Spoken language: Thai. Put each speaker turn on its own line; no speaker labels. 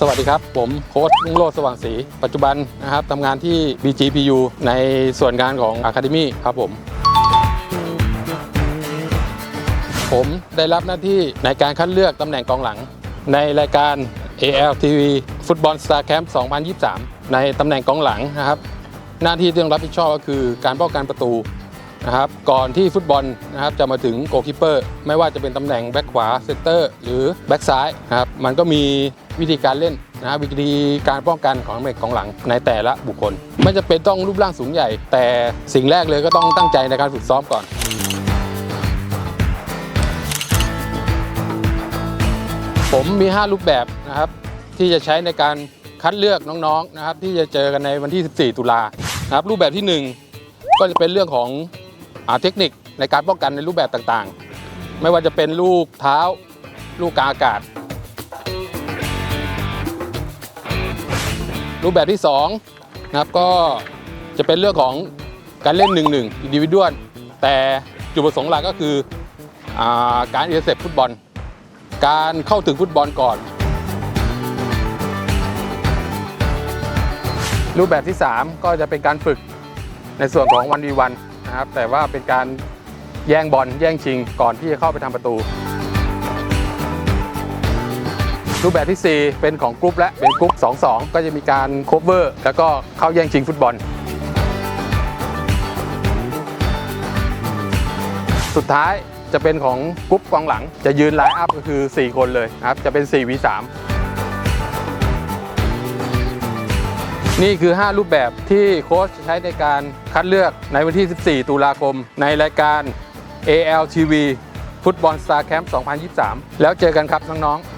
สวัสดีครับ ผมโค้ชลุงโลดสว่างศรีปัจจุบันนะครับทำงานที่ BGPU ในส่วนงานของ Academy ครับผม ผมได้รับหน้าที่ในการคัดเลือกตำแหน่งกองหลัง ในรายการ ALTV ฟุตบอล Star Camp 2023 ในตำแหน่งกองหลังนะครับ หน้าที่ที่ต้องรับผิดชอบก็คือการป้องกันประตู นะครับก่อนที่ฟุตบอลนะครับจะมาถึงโกลคีเปอร์ไม่ว่าจะเป็นตำแหน่งแบ็คขวาเซนเตอร์หรือแบ็คซ้ายนะครับมันก็มีวิธีการเล่นนะวิธีการป้องกันของเมกกองหลังในแต่ละบุคคล ไม่จะเป็นต้องรูปร่างสูงใหญ่ แต่สิ่งแรกเลยก็ต้องตั้งใจในการฝึกซ้อมก่อนผมมี 5 รูปแบบนะครับที่จะใช้ในการคัดเลือกน้องๆนะครับที่จะเจอกันในวันที่ 14 ตุลานะครับรูปแบบที่ 1 ก็จะเป็นเรื่องของ เทคนิคในการป้องกันในรูปแบบต่างๆ ไม่ว่าจะเป็นลูกเท้า ลูกกาอากาศ รูปแบบที่2นะครับก็จะเป็นเรื่องของการเล่น1-1อินดิวิดวลแต่จุดประสงค์หลักก็คืออาการเอเซปฟุตบอล การเข้าถึงฟุตบอลก่อน รูปแบบที่ 3 ก็จะเป็นการฝึกในส่วนของวันวีวัน นะครับ แต่ว่าเป็นการแย่งบอลแย่งชิงก่อนที่จะเข้าไปทำประตู รูปแบบที่ 4 เป็นของกรุ๊ปและเป็นกรุ๊ป2-2 ก็จะมีการโคเวอร์ แล้วก็เข้าแย่งชิงฟุตบอล สุดท้ายจะเป็นของกรุ๊ปกองหลังจะยืนไลน์อัพก็คือ 4 คนเลยนะครับ จะเป็น 4v3 นี่คือ 5 รูปแบบที่โค้ชใช้ในการคัดเลือกในวันที่ 14 ตุลาคม ในรายการ ALTV ฟุตบอลสตาร์แคมป์ 2023 แล้วเจอกันครับน้องๆ